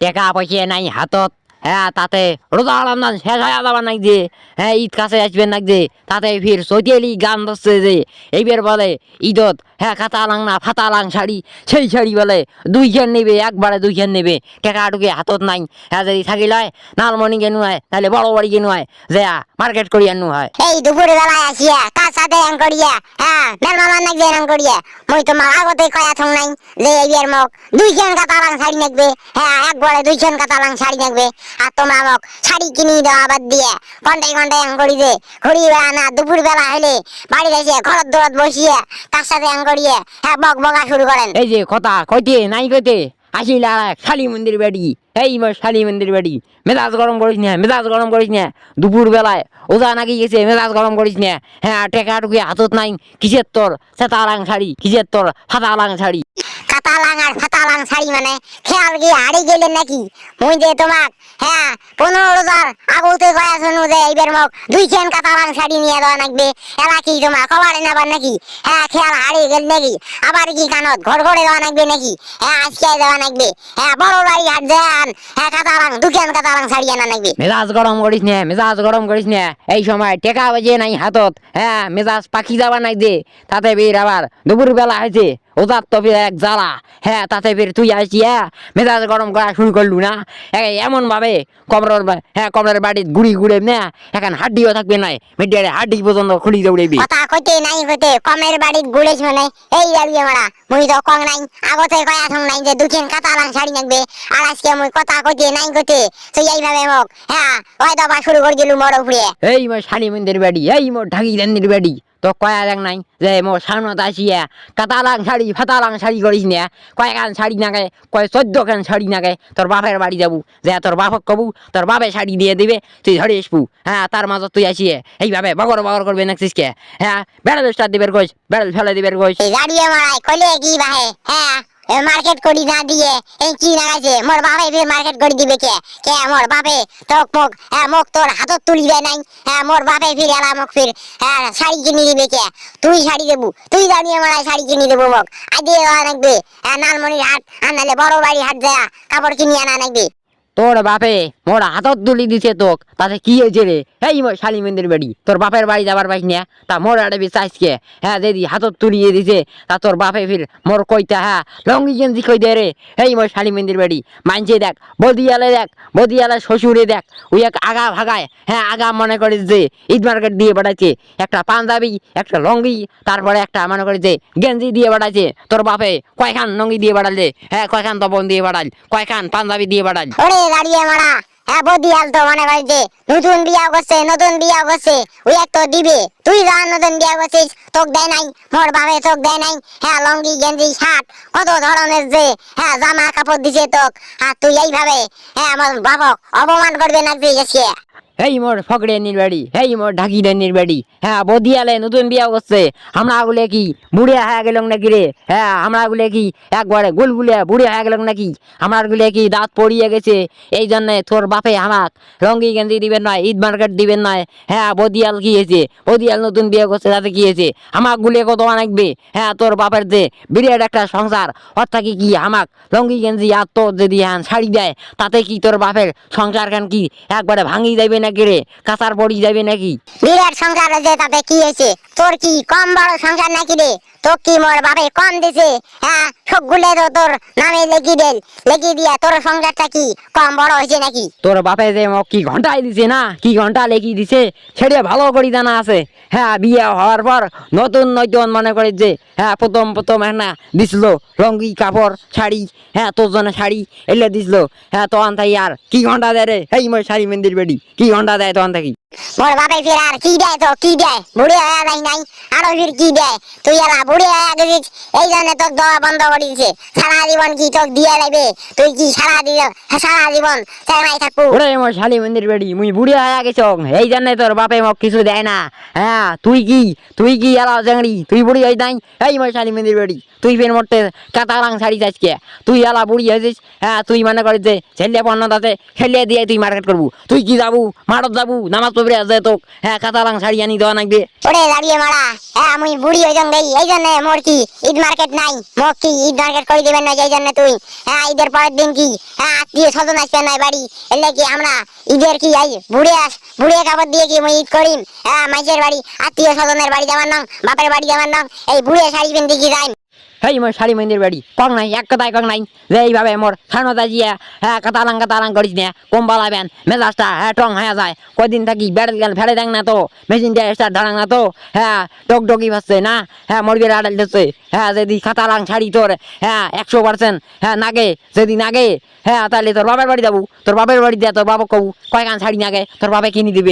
টাকা পয়সা নাই হাতত হ্যাঁ তাতে রোজা রমজান শেষ হয়ে যাবার নাক যে? হ্যাঁ ঈদ কাছে আসবেন নাক যে? তাতে ফির সৈতেলি গান ধরছে যে, এইবার বলে ঈদত হ্যাঁ খাতা লাং না, ফাতা লাং শাড়ি, সেই শাড়ি বলে দুই দুইখান নেবে, একবারে দুই দুইখান নেবে। টাকা টুকে হাতত নাই। হ্যাঁ যদি থাকি লয় নালমণি কেন হয় তাহলে বড় বাড়ি কেন হয় যে মার্কেট করি আনু হয়। এই দুপুর বেলায় আসিয়া, কার সাথে এং করিয়া? হ্যাঁ মেল মামার নাক এং করিয়া? মই তোমার আগতে কয়া থং নাই, যে এইবার মোক দুইখান কাতালাং শাড়ি নাকবে। হ্যাঁ একবারে দুইখান কাতালাং শাড়ি নাকবে। আর তোমার মোক শাড়ি কিনি দেওয়া বাদ দিয়ে ঘন্টায় ঘন্টায় এং করি দে ঘুরি না, দুপুর বেলা হলে বাড়ি এসে ঘরত দৌড়ত বসিয়ে তার সাথে এং করিয়ে হ্যাঁ বক বকা শুরু করেন। এই যে কথা কইতে, নাই কইতে আর এক শালি মন্দির বাড়ি। এই শালি মন্দির বাড়ি। মেজাজ গরম করিস না, মেজাজ গরম করিস না। দুপুর বেলায় ওজা নাকি গেছে, মেজাজ গরম করিস না। হ্যাঁ টেকা টুকি হাতত নাই, কিসের তোর? সেতালাং শাড়ি, কিসের তোর? ফাতালাং শাড়ি। কাতালাং আর ফাতালাং শাড়ি মানে। খেয়াল গিয়ে হারিয়ে গেলেন নাকি? মুই যে তোমাক হ্যাঁ পনেরো কয়া শুনু যে এইবার মোক দুইখান কাতালাং শাড়ি নিয়ে দেওয়া নাকবে এলা কি তোমার কবারে নেবার নাকি? হ্যাঁ খেয়াল হারিয়ে গেল নাকি? আবার কি কানত ঘর ঘরে দেওয়া নাকবে নাকি? হ্যাঁ আজকে দেওয়া নাকবে হ্যাঁ বড় বাড়ি হ্যাঁ কাতালাং দুখান কাতালাং শাড়ি আনা নাকবে মেজাজ গরম করিস না, মেজাজ গরম করিস না। এই সময় টেকা বাজে নাই হাতত। হ্যাঁ মেজাজ পাখি যাবা নাই দে। তাতে বের আবার দুপুর বেলা হয়েছে ওজার তো ফির এক জ্বালা। হ্যাঁ তাতে ফির তুই আসছি হ্যাঁ মেজাজ গরম করা শুরু করলু না? এমন ভাবে কমরের বা- হ্যাঁ কমরের বাড়ির গুড়ি গুড়ে না এখন হাড্ডিও থাকবে না মিডিয়ারে হাড্ডি পর্যন্ত খুলি দৌড়েবি কথা কইতে নাই কইতে কমের বাড়ির গুলেছ মানে এই যাবি মারা মুই তো কং নাই আগতে কয়া থং নাই যে দুখেন কাতা লাং শাড়ি নাকবে আর আজকে মুই কথা কইতে নাই কইতে তুই এইভাবে মোক হ্যাঁ ওই দবা শুরু করে দিলু মোর উপরে। এই মোর শাড়ি মন্দির বাড়ি এই মোর ঢাকি দেন্দির বাড়ি। তো কয়া দেখ নাই? যে মোর সামনত আসিয়া কাতালাং শাড়ি, ফাতালাং শাড়ি করিস না। কয়েকখান শাড়ি নাগে কয় চোদ্দ খান শাড়ি নাগে তোর বাপের বাড়ি যাবু। যে তোর বাপক কবু, তোর বাপে শাড়ি দিয়ে দিবে, তুই ধরে আসবু হ্যাঁ তার মাজত তুই আসিয়ে এইভাবে বগর বগর করবে নাকছিস কে? হ্যাঁ বেড়াল স্টার দিবের কইস, বেড়াল ফেলে দিবের গোস কি বাহে? হ্যাঁ। মার্কেট করি না দিয়ে এই কি লাগাইছে? মোর বাপে ফির মার্কেট করি দিবে কে? কে মোর বাপে? তোক মোক মোক তোর হাতত তুলি দেয় নাই। হ্যাঁ মোর বাপে ফির, এলা মোক ফির হ্যাঁ শাড়ি কিনি দিবে কে? তুই শাড়ি দেবু, তুই জানিয়ে মারাই শাড়ি কিনি দেবো মোক। নাকবে হ্যাঁ নালমনির হাট আনালে বড় বাড়ি হাট যায় কাপড় কিনিয়ে আনা নাকবে তোর বাপে মোর হাতত তুলি দিছে তোক, তাতে কি হয়েছে রে? এই মোর শালি মন্দির বাড়ি, তোর বাপের বাড়ি যাবার পাইস না? তা মোর আড়ে বিচাইসকে হ্যাঁ যদি হাতত তুলিয়ে দিছে, তা তোর বাপে ফির মোর কইতা হ্যাঁ লঙ্গি গেঞ্জি কই দে রে? এই মোর শালি মন্দির বাড়ি মানছে দেখ, বদিয়ালে দেখ, বদিয়ালে শ্বশুরে দেখ ওই এক আগা ভাগায় হ্যাঁ আগা মনে করিস যে, ঈদ মার্কেট দিয়ে বাড়াইছে, একটা পাঞ্জাবি, একটা লঙ্গি তারপরে একটা মনে করিস যে, গেঞ্জি দিয়ে বাড়াইছে, তোর বাপে কয়খান লঙ্গি দিয়ে বাড়ালে হ্যাঁ কয়খান তপন দিয়ে বাড়াল কয়খান পাঞ্জাবি দিয়ে বাড়াল মারা। হ্যাঁ তো নতুন বিয়া করছে, নতুন বিয়া করছে, ওই এক তো দিবে। তুই যা নতুন বিয়া করছিস তোক দেয় নাই, মোর ভাবে তোক দেয় নাই হ্যাঁ লঙ্গি, গেঞ্জি, শার্ট, কত ধরনের যে হ্যাঁ জামা কাপড় দিছে তোক। হ্যাঁ তুই এইভাবে হ্যাঁ আমার বাবক অপমান করবে না যে গেছে এই মোর ফকড়ে নির্বাড়ি এই মোর ঢাকিরে নির্বাড়ি হ্যাঁ বদিয়ালে নতুন বিয়া করছে। আমরা গুলে কি বুড়ে হয়ে গেল নাকি রে? হ্যাঁ আমরা গুলে কি একবারে গুলগুলে বুড়ে হয়ে গেল নাকি? আমার গুলে কি দাঁত পড়িয়ে গেছে? এই জন্যে তোর বাপে আমাক রঙ্গি গেঞ্জি দিবেন নয়, ঈদ মার্কেট দিবেন নয়। হ্যাঁ বদিয়াল কি হয়েছে? বদিয়াল নতুন বিয়ে করছে, তাতে কি হয়েছে? আমাক গুলে কত অনেকবে হ্যাঁ তোর বাপের যে বিরাট একটা সংসার অর্থাৎ কি কি আমাক লঙ্গি গেঞ্জি আর তোর যদি হ্যাঁ শাড়ি দেয়? তাতে কি তোর বাপের সংসার কেন কি একবারে ভাঙি যাবে নাকি রে? কাঁচার পড়ি যাবে নাকি? বিরাট সংসার হয়েছে তাতে কি হয়েছে? তোর কি কম বড় সংসার নাকি রে? তোর কি মোর বাপে কম দিছে? হ্যাঁ সবগুলো তো তোর নামে লেখি দেন লেখি দিয়া তোর সংসারটা কি কম বড় হয়েছে নাকি? তোর বাপে যে মোক কি ঘন্টায় দিছে না? কি ঘণ্টা লেখি দিছে? সেটা ভালো করে জানা আছে। হ্যাঁ বিয়ে হওয়ার পর নতুন নতুন মনে করে যে হ্যাঁ প্রথম প্রথম হ্যাঁ না দিছিল রঙ্গি কাপড় শাড়ি হ্যাঁ তোর জন্য শাড়ি এলে দিছিল। হ্যাঁ তখন থাকি আর কি ঘণ্টা দেয় রে? এই মোর শাড়ি মন্দির বেডি কি ঘণ্টা দেয় তখন থাকি মোর বাপে ফির আর কি দেয় তো কি দেয়? বুড়ি হয়ে যাই নাই। আরও ফির কি দেয়? তুই এলা বুড়ি হয়ে গেছিস। এই জন্য তোর দেওয়া বন্ধ করে দিছে। সারা জীবন কি তোকে দিয়ে নেবে তুই কি সারা দিয়ে সারা জীবন চেনাই থাকব ওরে মোর শালি মন্দির বেডি, মুই বুড়ি হয়ে গেছ। এই জন্য তোর বাপে মোক কিছু দেয় না। হ্যাঁ তুই কি? তুই কি এলাও জাংড়ি তুই বুড়ি হয়ে নাই? এই মোর শালি মন্দির বেডি। তুই ফের মোটে কাতালাং শাড়ি চাইছে তুই এলা বুড়ি হয়েছিস হ্যাঁ তুই মনে করিস যে ছেলে পণ্য তাতে খেলিয়ে দিয়ে তুই মার্কেট করবু তুই কি যাবু? মাঠত যাবু? নামাজ হ্যাঁ হ্যাঁ বুড়ি এই জন্য ঈদ মার্কেট নাই? কি ঈদ মার্কেট করে না এই জন্য তুই? হ্যাঁ পরের দিন কি? হ্যাঁ আত্মীয় না বাড়ি। এলে কি আমরা কি এই বুড়ে আস বুড়ে ঈদ করিম? হ্যাঁ মাইসের বাড়ি। আত্মীয় স্বজনের বাড়ি যাবার নাম, বাপের বাড়ি যাবার নাম, এই বুড়ে শাড়ি পিন্দি কি যাই। হেই মোর শাড়ি মন্দির বাড়ি কম নাই, এক কথায় কম নাই। যে এইভাবে মোর সানতা জিয়া হ্যাঁ কাতালাং কাতালাং করিস না? কম বালাবেন মেজাজটা হ্যাঁ টং হয়ে যায়। কদিন থাকি বেড়ে গেল ফেলে দেন না তো মেশিনটা স্টার্ট ধরাং না তো হ্যাঁ টক টকি ভাসছে না? হ্যাঁ মরবির আড়াল দিচ্ছে হ্যাঁ যদি কাতালাং শাড়ি তোর হ্যাঁ একশো পার্সেন্ট হ্যাঁ নাগে, যদি নাগে হ্যাঁ তাহলে তোর বাপের বাড়ি যাব। তোর বাপের বাড়ি দেয়া তোর বাবা কবু কয়খান শাড়ি নাগে তোর বাবা কিনে দিবে।